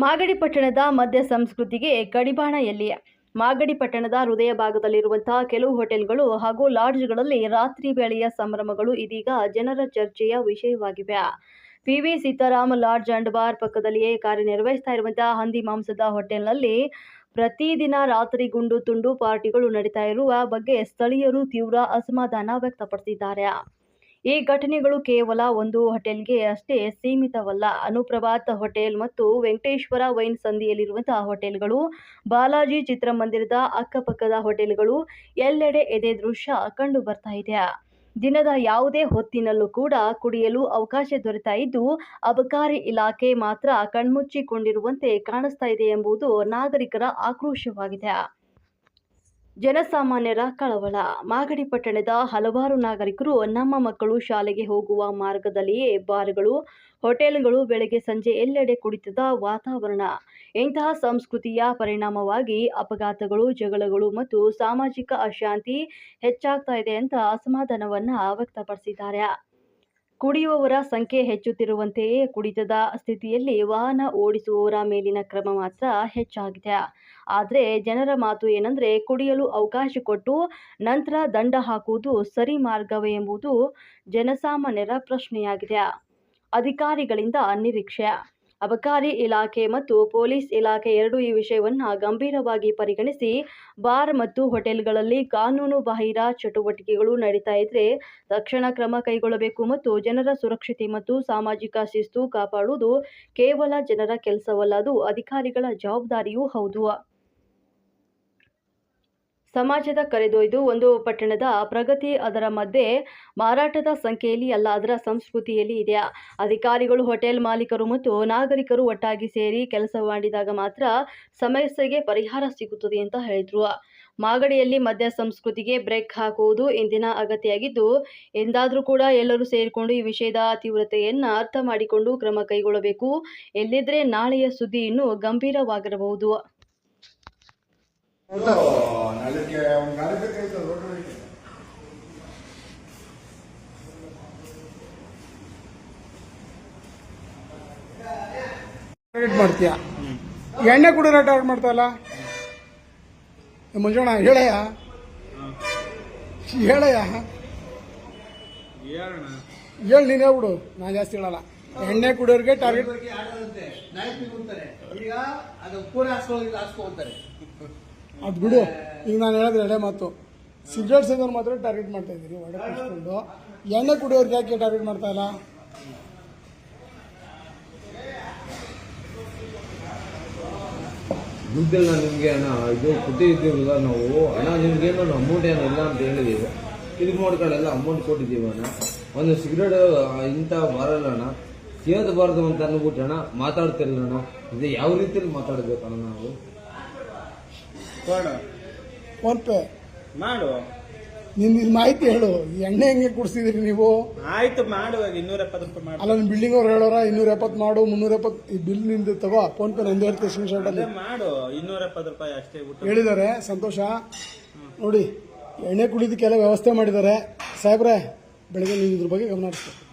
ಮಾಗಡಿ ಪಟ್ಟಣದ ಮದ್ಯ ಸಂಸ್ಕೃತಿಗೆ ಕಡಿಬಾಣ ಎಲ್ಲಿ ಮಾಗಡಿ ಪಟ್ಟಣದ ಹೃದಯ ಭಾಗದಲ್ಲಿರುವಂತಹ ಕೆಲವು ಹೋಟೆಲ್ಗಳು ಹಾಗೂ ಲಾಡ್ಜ್ಗಳಲ್ಲಿ ರಾತ್ರಿ ವೇಳೆಯ ಸಂಭ್ರಮಗಳು ಇದೀಗ ಜನರ ಚರ್ಚೆಯ ವಿಷಯವಾಗಿವೆ. P V Sitaram lodge and bar ಪಕ್ಕದಲ್ಲಿಯೇ ಕಾರ್ಯನಿರ್ವಹಿಸ್ತಾ ಇರುವಂತಹ ಹಂದಿ ಮಾಂಸದ ಹೋಟೆಲ್ನಲ್ಲಿ ಪ್ರತಿದಿನ ರಾತ್ರಿ ಗುಂಡು ತುಂಡು ಪಾರ್ಟಿಗಳು ನಡೀತಾ ಇರುವ ಬಗ್ಗೆ ಸ್ಥಳೀಯರು ತೀವ್ರ ಅಸಮಾಧಾನ ವ್ಯಕ್ತಪಡಿಸಿದ್ದಾರೆ. ಈ ಘಟನೆಗಳು ಕೇವಲ ಒಂದು ಹೋಟೆಲ್ಗೆ ಅಷ್ಟೇ ಸೀಮಿತವಲ್ಲ. ಅನುಪ್ರಭಾತ್ ಹೋಟೆಲ್ ಮತ್ತು ವೆಂಕಟೇಶ್ವರ ವೈನ್ ಸಂಧಿಯಲ್ಲಿರುವಂತಹ ಹೋಟೆಲ್ಗಳು, ಬಾಲಾಜಿ ಚಿತ್ರಮಂದಿರದ ಅಕ್ಕಪಕ್ಕದ ಹೋಟೆಲ್ಗಳು, ಎಲ್ಲೆಡೆ ಎದೆ ದೃಶ್ಯ ಕಂಡು ಬರ್ತಾ ಇದೆ. ದಿನದ ಯಾವುದೇ ಹೊತ್ತಿನಲ್ಲೂ ಕೂಡ ಕುಡಿಯಲು ಅವಕಾಶ ದೊರೆತಾ ಇದ್ದು, ಅಬಕಾರಿ ಇಲಾಖೆ ಮಾತ್ರ ಕಣ್ಮುಚ್ಚಿಕೊಂಡಿರುವಂತೆ ಕಾಣಿಸ್ತಾ ಇದೆ ಎಂಬುದು ನಾಗರಿಕರ ಆಕ್ರೋಶವಾಗಿದೆ. ಜನಸಾಮಾನ್ಯರ ಕಳವಳ. ಮಾಗಡಿ ಪಟ್ಟಣದ ಹಲವಾರು ನಾಗರಿಕರು ನಮ್ಮ ಮಕ್ಕಳು ಶಾಲೆಗೆ ಹೋಗುವ ಮಾರ್ಗದಲ್ಲಿಯೇ ಬಾರ್ಗಳು, ಹೋಟೆಲ್ಗಳು ಬೆಳಗ್ಗೆ ಸಂಜೆ ಎಲ್ಲೆಡೆ ಕುಡಿತದ ವಾತಾವರಣ. ಇಂತಹ ಸಂಸ್ಕೃತಿಯ ಪರಿಣಾಮವಾಗಿ ಅಪಘಾತಗಳು, ಜಗಳಗಳು ಮತ್ತು ಸಾಮಾಜಿಕ ಅಶಾಂತಿ ಹೆಚ್ಚಾಗ್ತಾ ಇದೆ ಅಂತ ಅಸಮಾಧಾನವನ್ನು ವ್ಯಕ್ತಪಡಿಸಿದ್ದಾರೆ. ಕುಡಿಯುವವರ ಸಂಖ್ಯೆ ಹೆಚ್ಚುತ್ತಿರುವಂತೆಯೇ ಕುಡಿತದ ಸ್ಥಿತಿಯಲ್ಲಿ ವಾಹನ ಓಡಿಸುವವರ ಮೇಲಿನ ಕ್ರಮ ಮಾತ್ರ ಹೆಚ್ಚಾಗಿದೆ. ಆದರೆ ಜನರ ಮಾತು ಏನಂದ್ರೆ, ಕುಡಿಯಲು ಅವಕಾಶ ಕೊಟ್ಟು ನಂತರ ದಂಡ ಹಾಕುವುದು ಸರಿ ಮಾರ್ಗವೇ ಎಂಬುದು ಜನಸಾಮಾನ್ಯರ ಪ್ರಶ್ನೆಯಾಗಿದೆ. ಅಧಿಕಾರಿಗಳಿಂದ ನಿರೀಕ್ಷೆ. ಅಬಕಾರಿ ಇಲಾಖೆ ಮತ್ತು ಪೊಲೀಸ್ ಇಲಾಖೆ ಎರಡೂ ಈ ವಿಷಯವನ್ನು ಗಂಭೀರವಾಗಿ ಪರಿಗಣಿಸಿ, ಬಾರ್ ಮತ್ತು ಹೋಟೆಲ್ಗಳಲ್ಲಿ ಕಾನೂನು ಬಾಹಿರ ಚಟುವಟಿಕೆಗಳು ನಡೀತಾ ಇದ್ರೆ ತಕ್ಷಣ ಕ್ರಮ ಕೈಗೊಳ್ಳಬೇಕು ಮತ್ತು ಜನರ ಸುರಕ್ಷತೆ ಮತ್ತು ಸಾಮಾಜಿಕ ಶಿಸ್ತು ಕಾಪಾಡುವುದು ಕೇವಲ ಜನರ ಕೆಲಸವಲ್ಲ, ಅದು ಅಧಿಕಾರಿಗಳ ಜವಾಬ್ದಾರಿಯೂ ಹೌದು. ಸಮಾಜದ ಕರೆದೊಯ್ದು ಒಂದು ಪಟ್ಟಣದ ಪ್ರಗತಿ ಅದರ ಮಧ್ಯೆ ಮಾರಾಟದ ಸಂಖ್ಯೆಯಲ್ಲಿ ಅಲ್ಲ, ಅದರ ಸಂಸ್ಕೃತಿಯಲ್ಲಿ ಇದೆ. ಅಧಿಕಾರಿಗಳು, ಹೋಟೆಲ್ ಮಾಲೀಕರು ಮತ್ತು ನಾಗರಿಕರು ಒಟ್ಟಾಗಿ ಸೇರಿ ಕೆಲಸ ಮಾಡಿದಾಗ ಮಾತ್ರ ಸಮಸ್ಯೆಗೆ ಪರಿಹಾರ ಸಿಗುತ್ತದೆ ಅಂತ ಹೇಳಿದರು. ಮಾಗಡಿಯಲ್ಲಿ ಮದ್ಯ ಸಂಸ್ಕೃತಿಗೆ ಬ್ರೇಕ್ ಹಾಕುವುದು ಇಂದಿನ ಅಗತ್ಯಾಗಿದ್ದು ಎಂದಾದರೂ ಕೂಡ ಎಲ್ಲರೂ ಸೇರಿಕೊಂಡು ಈ ವಿಷಯದ ತೀವ್ರತೆಯನ್ನು ಅರ್ಥ ಮಾಡಿಕೊಂಡು ಕ್ರಮ ಕೈಗೊಳ್ಳಬೇಕು. ಎಲ್ಲಿದ್ರೆ ನಾಳೆಯ ಸುದ್ದಿ ಇನ್ನೂ ಗಂಭೀರವಾಗಿರಬಹುದು. ನಾಳೆಗೆ ಅವ್ನು ಗಾಡಿ ಬೇಕಾಯ್ತು ರೋಡ್ ಹೊಡಿಗೆ. ಟಾರ್ಗೆಟ್ ಮಾಡ್ತೀಯ? ಎಣ್ಣೆ ಕುಡಿದ್ರೆ ಟಾರ್ಗೆಟ್ ಮಾಡ್ತಾವಲ್ಲ? ಏ ಮಂಜಣ್ಣ ಹೇಳಯ್ಯ? ಹೇಳಯ್ಯ? ಹೇಳಿ ನೀನು ಹೇಳ್ಬಿಡು. ನಾನು ಜಾಸ್ತಿ ಹೇಳಲ್ಲ. ಎಣ್ಣೆ ಕುಡಿಯೋರಿಗೆ ಟಾರ್ಗೆಟ್ ಈಗ ಅದು ಪೂರ ಹಾಸ್ಕೊಳ್ಳಿ ಹಾಸ್ಕೊಳ್ತಾರೆ. ಅದು ಬಿಡು. ಈಗ ನಾನು ಹೇಳಿದ್ರೆ ಎಡೆ ಮಾತು. ಸಿಗರೇಟ್ ಸೇದೋರು ಮಾತ್ರ ಟಾರ್ಗೆಟ್ ಮಾಡ್ತಾ ಇದ್ದೀರಿ ಒಡೆ ಕುಡಿಸ್ಕೊಂಡು ಎಣ್ಣೆ ಕುಡಿಯೋರ್ಗೆ ಯಾಕೆ ಟಾರ್ಗೆಟ್ ಮಾಡ್ತಾ ಇಲ್ಲ? ದುಡ್ಡೆಲ್ಲ ನಿಮಗೆ ಇದು ಇದು ಕೊಟ್ಟಿದ್ದೀವಲ್ಲ ನಾವು. ಹಣ ನಿಮ್ಗೇನು ಅಮೌಂಟ್ ಏನು ಇಲ್ಲ ಅಂತ ಹೇಳಿದ್ದೀವಿ ಇದು ನೋಡ್ಕೊಳ್ಳೆಲ್ಲ ಅಮೌಂಟ್ ಕೊಟ್ಟಿದ್ದೀವಿ ಅಣ್ಣ. ಒಂದು ಸಿಗರೇಟ್ ಇಂಥ ಬರಲ್ಲ ಅಣ್ಣ. ಸೇದಬಾರ್ದು ಅಂತ ಅಂದ್ಬಿಟ್ಟು ಅಣ್ಣ ಮಾತಾಡ್ತಿರಲ್ಲ ಅಣ್ಣ. ಇದು ಯಾವ ರೀತಿಯಲ್ಲಿ ಮಾತಾಡಬೇಕಣ್ಣ ನಾವು? ಕೊಡು. ಫೋನ್ಪೇ ಮಾಡು. ನಿನ್ ಇದು ಮಾಹಿತಿ ಹೇಳು. ಈ ಎಣ್ಣೆ ಹೆಂಗೆ ಕುಡಿಸಿದ್ರಿ ನೀವು? ಆಯ್ತು ಮಾಡು. ಇನ್ನೂರ ಎಪ್ಪತ್ತು ರೂಪಾಯಿ ಮಾಡು. ಅಲ್ಲ ನಿಮ್ಮ ಬಿಲ್ಡಿಂಗ್ ಅವ್ರು ಹೇಳೋರ? ಇನ್ನೂರ ಎಪ್ಪತ್ತು ಮಾಡು ಮುನ್ನೂರ ಎಪ್ಪತ್ತು ಈ ಬಿಲ್ನಿಂದ ತಗೋ. ಫೋನ್ಪೇ ನಂದು ಹೇಳ್ತೀನಿ ಸ್ಕ್ರೀನ್ ಶಾಟ್ ಅದೇ ಮಾಡು. ಇನ್ನೂರ ಎಪ್ಪತ್ತು ರೂಪಾಯಿ ಅಷ್ಟೇ ಊಟ. ಹೇಳಿದ್ದಾರೆ. ಸಂತೋಷ. ನೋಡಿ ಎಣ್ಣೆ ಕುಡಿದಕ್ಕೆಲ್ಲ ವ್ಯವಸ್ಥೆ ಮಾಡಿದ್ದಾರೆ. ಸಾಹೇಬ್ರೆ ಬೆಳಗ್ಗೆ ನೀವು ಇದ್ರ ಬಗ್ಗೆ ಗಮನ ಹರಿಸ್ಬೇಕು